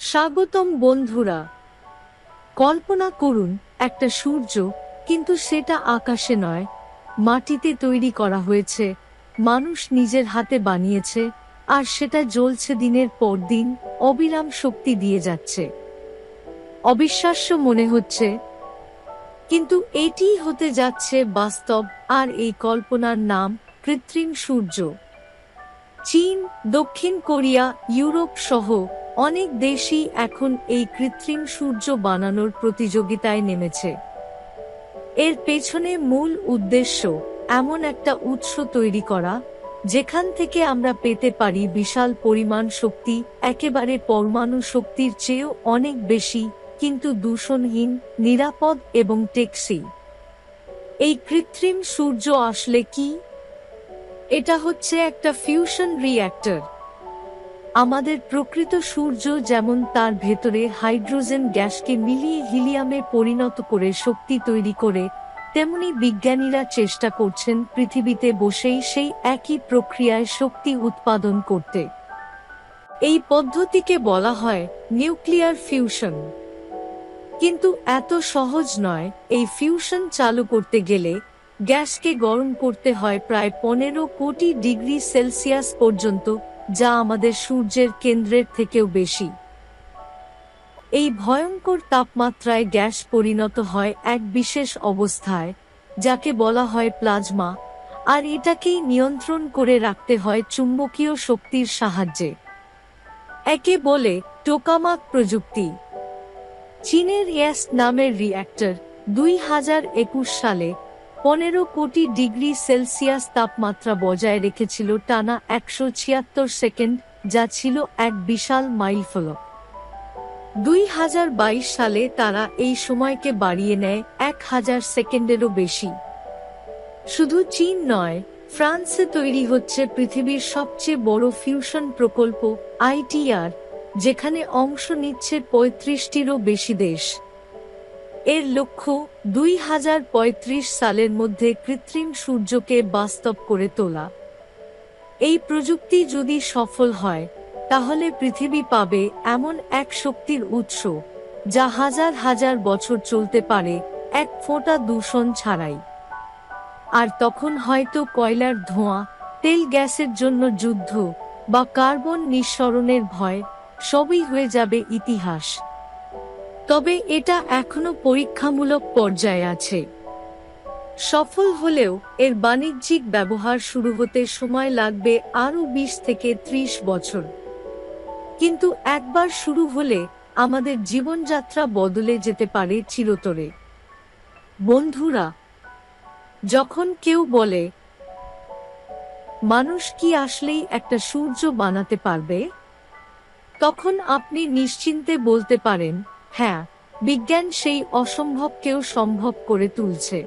স্বাগতম বন্ধুরা। কল্পনা করুন, একটা সূর্য, কিন্তু সেটা আকাশে নয়, মাটিতে তৈরি করা হয়েছে, মানুষ নিজের হাতে বানিয়েছে, আর সেটা জ্বলছে দিনের পর দিন, অবিরাম শক্তি দিয়ে যাচ্ছে। অবিশ্বাস্য মনে হচ্ছে, কিন্তু এটিই হতে যাচ্ছে বাস্তব, আর এই কল্পনার নাম কৃত্রিম সূর্য। চীন, দক্ষিণ কোরিয়া, ইউরোপ সহ অনেক দেশই এখন এই কৃত্রিম সূর্য বানানোর প্রতিযোগিতায় নেমেছে। এর পেছনে মূল উদ্দেশ্য, এমন একটা উৎস তৈরি করা, যেখান থেকে আমরা পেতে পারি বিশাল পরিমাণ শক্তি, একেবারে পরমাণু শক্তির চেয়েও অনেক বেশি, কিন্তু দূষণহীন, নিরাপদ এবং টেকসই। এই কৃত্রিম সূর্য আসলে কি? এটা হচ্ছে একটা ফিউশন রিঅ্যাক্টর। আমাদের প্রকৃত সূর্য যেমন তার ভেতরে হাইড্রোজেন গ্যাসকে মিলিয়ে হিলিয়ামে পরিণত করে শক্তি তৈরি করে, তেমনি বিজ্ঞানীরা চেষ্টা করছেন পৃথিবীতে বসেই সেই একই প্রক্রিয়ায় শক্তি উৎপাদন করতে। এই পদ্ধতিকে বলা হয় নিউক্লিয়ার ফিউশন। কিন্তু এত সহজ নয়, এই ফিউশন চালু করতে গেলে গ্যাসকে গরম করতে হয় প্রায় পনেরো কোটি ডিগ্রি সেলসিয়াস পর্যন্ত যা আমাদের সূর্যের কেন্দ্রের থেকেও বেশি। এই ভয়ঙ্কর তাপমাত্রায় গ্যাস পরিণত হয় এক বিশেষ অবস্থায়, যাকে বলা হয় প্লাজমা, আর এটাকেই নিয়ন্ত্রণ করে রাখতে হয় চুম্বকীয় শক্তির সাহায্যে। একে বলে টোকামাক প্রযুক্তি। চীনের ইয়াস নামের রিঅ্যাক্টর দুই সালে পনেরো কোটি ডিগ্রি সেলসিয়াস তাপমাত্রা বজায় রেখেছিল টানা একশো ছিয়াত্তর সেকেন্ড, যা ছিল এক বিশাল মাইলফলক। দুই হাজার বাইশ সালে তারা এই সময়কে বাড়িয়ে নেয় এক হাজার সেকেন্ডেরও বেশি। শুধু চীন নয়, ফ্রান্সে তৈরি হচ্ছে পৃথিবীর সবচেয়ে বড় ফিউশন প্রকল্প আইটিআর, যেখানে অংশ নিচ্ছে পঁয়ত্রিশটিরও বেশি দেশ। এর লক্ষ্য দুই হাজার পঁয়ত্রিশ সালের মধ্যে কৃত্রিম সূর্যকে বাস্তব করে তোলা। এই প্রযুক্তি যদি সফল হয়, তাহলে পৃথিবী পাবে এমন এক শক্তির উৎস, যা হাজার হাজার বছর চলতে পারে এক ফোঁটা দূষণ ছাড়াই। আর তখন হয়তো কয়লার ধোঁয়া, তেল গ্যাসের জন্য যুদ্ধ বা কার্বন নিঃসরণের ভয়, সবই হয়ে যাবে ইতিহাস। তবে এটা এখনও পরীক্ষামূলক পর্যায়ে আছে। সফল হলেও এর বাণিজ্যিক ব্যবহার শুরু হতে সময় লাগবে আরও বিশ থেকে ত্রিশ বছর। কিন্তু একবার শুরু হলে আমাদের জীবনযাত্রা বদলে যেতে পারে চিরতরে। বন্ধুরা, যখন কেউ বলে, মানুষ কি আসলেই একটা সূর্য বানাতে পারবে? তখন আপনি নিশ্চিন্তে বলতে পারেন হ্যাঁ বিজ্ঞান সেই অসম্ভবকেও সম্ভব করে তুলছে।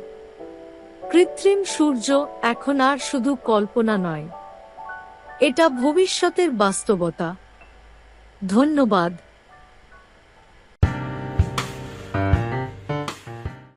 কৃত্রিম সূর্য এখন আর শুধু কল্পনা নয়। এটা ভবিষ্যতের বাস্তবতা। ধন্যবাদ।